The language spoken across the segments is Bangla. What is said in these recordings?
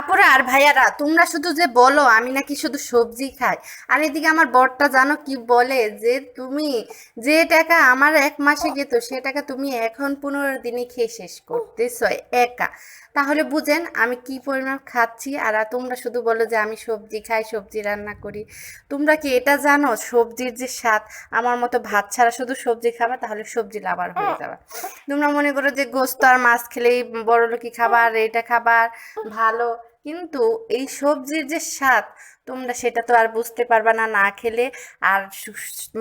আপুরা, আর ভাইয়ারা, তোমরা শুধু যে বলো, আমি নাকি শুধু সবজি খাই। আর এদিকে আমার বরটা জানো কি বলে, যে তুমি যে টাকা আমার এক মাসে যেত সে টাকা তুমি এখন পনেরো দিনে খেয়ে শেষ করতেছ, একা। তাহলে বুঝেন আমি কি পরিমাণ খাচ্ছি, আর তোমরা শুধু বলো যে আমি সবজি খাই, সবজি রান্না করি। তোমরা কি এটা জানো? সবজির যে স্বাদ, আমার মতো ভাত ছাড়া শুধু সবজি খাবা, তাহলে সবজি লাভার হয়ে যাবে। তোমরা মনে করো যে গোস্ত আর মাছ খেলেই বড় লোকি খাবার, এটা খাবার, ভালো। কিন্তু এই সবজির যে স্বাদ, তোমরা সেটা তো আর বুঝতে পারবা না না খেলে। আর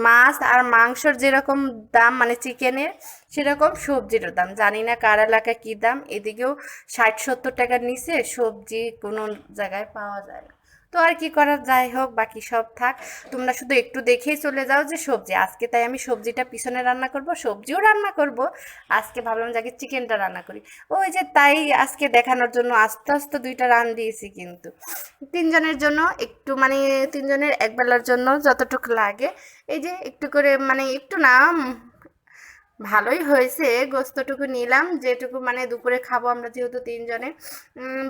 মাছ আর মাংসর যেরকম দাম মানে চিকেনের, সেরকম সবজিরও দাম। জানি না কার এলাকায় কী দাম, এদিকেও ষাট সত্তর টাকার নিচে সবজি কোনো জায়গায় পাওয়া যায় না। তো আর কি করার যাই হোক, বাকি সব থাক। তোমরা শুধু একটু দেখেই চলে যাও যে সবজি। আজকে তাই আমি সবজিটা পিছনে রান্না করব, সবজিও রান্না করব। আজকে ভাবলাম যে আগে চিকেনটা রান্না করি। ওই যে তাই আজকে দেখানোর জন্য আস্তে আস্তে দুইটা রান দিয়েছি কিন্তু। তিনজনের জন্য একটু মানে তিনজনের একবেলার জন্য যতটুকু লাগে। এই যে একটু করে মানে একটু না ভালোই হয়েছে। গোস্তটুকু নিলাম, যেটুকু মানে দুপুরে খাব আমরা যেহেতু তিনজনে।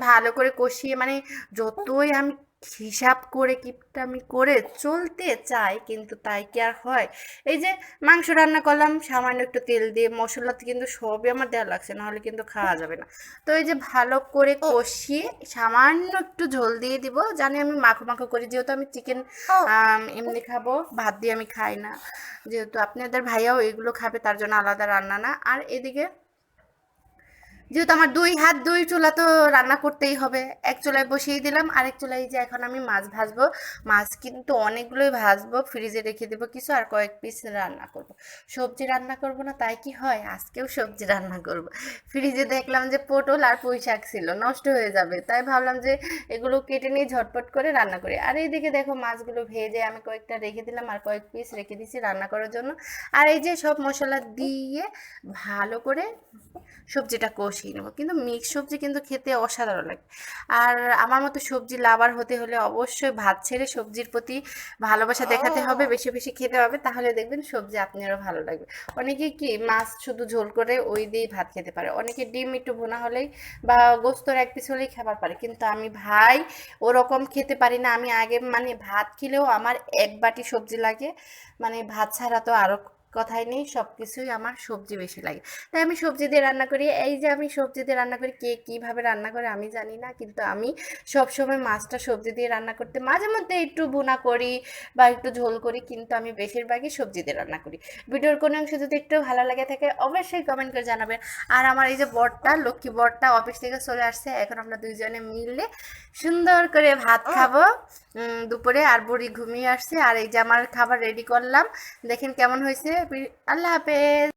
ভালো করে কষিয়ে মানে যতই আমি হিসাব করে কিপটা আমি করে চলতে চাই কিন্তু তাই কি আর হয়? এই যে মাংস রান্না করলাম সামান্য একটু তেল দিয়ে মশলা কিন্তু সবই আমার দেওয়া লাগছে নাহলে কিন্তু খাওয়া যাবে না। তো এই যে ভালো করে কষিয়ে সামান্য একটু ঝোল দিয়ে দিব জানি আমি মাখো মাখো করি যেহেতু আমি চিকেন এমনি খাব ভাত দিয়ে আমি খাই না। যেহেতু আপনাদের ভাইয়াও এগুলো খাবে তার জন্য আলাদা রান্না না। আর এদিকে যেহেতু আমার দুই হাত, দুই চুলা তো রান্না করতেই হবে। এক চুলায় বসিয়ে দিলাম, আরেক চুলায় যে এখন আমি মাছ ভাজবো। মাছ কিন্তু অনেকগুলোই ভাজবো, ফ্রিজে রেখে দেবো কিছু আর কয়েক পিস রান্না করব। সবজি রান্না করব না, তাই কি হয়? আজকেও সবজি রান্না করব। ফ্রিজে দেখলাম যে পটল আর পুঁই শাক ছিল, নষ্ট হয়ে যাবে। তাই ভাবলাম যে এগুলো কেটে নিয়ে ঝটপট করে রান্না করি। আর এইদিকে দেখো মাছগুলো ভেজে আমি কয়েকটা রেখে দিলাম আর কয়েক পিস রেখে দিয়েছি রান্না করার জন্য। আর এই যে সব মশলা দিয়ে ভালো করে সবজিটা কষিয়ে নেব। কিন্তু মিক্স সবজি কিন্তু খেতে অসাধারণ লাগে। আর আমার মতো সবজি লাভার হতে হলে অবশ্যই ভাত ছেড়ে সবজির প্রতি ভালোবাসা দেখাতে হবে, বেশি বেশি খেতে হবে, তাহলে দেখবেন সবজি আপনারও ভালো লাগবে। অনেকে কি মাছ শুধু ঝোল করে ওই দিয়েই ভাত খেতে পারে, অনেকে ডিম একটু ভুনা হলেই বা গোস্তর এক পিস হলেই খাবার পারে, কিন্তু আমি ভাই ওরকম খেতে পারি না। আমি আগে মানে ভাত খেলেও আমার এক বাটি সবজি লাগে মানে ভাত ছাড়া তো আরও কথাই নেই সব কিছুই আমার সবজি বেশি লাগে। তাই আমি সবজি দিয়ে রান্না করি। এই যে আমি সবজি দিয়ে রান্না করি কে কীভাবে রান্না করে আমি জানি না কিন্তু আমি সব সময় মাছটা সবজি দিয়ে রান্না করতে মাঝে মধ্যে একটু বোনা করি বা একটু ঝোল করি কিন্তু আমি বেশিরভাগই সবজি দিয়ে রান্না করি। ভিডিওর কোনো অংশ যদি একটু ভালো লাগে থাকে অবশ্যই কমেন্ট করে জানাবেন। আর আমার এই যে বরটা লক্ষ্মী বরটা অফিস থেকে চলে আসছে এখন আমরা দুইজনে মিলে সুন্দর করে ভাত খাব। দুপুরে আর বুড়ি ঘুমিয়ে আসছে। আর এই যে আমার খাবার রেডি করলাম দেখেন কেমন হয়েছে। a la vez.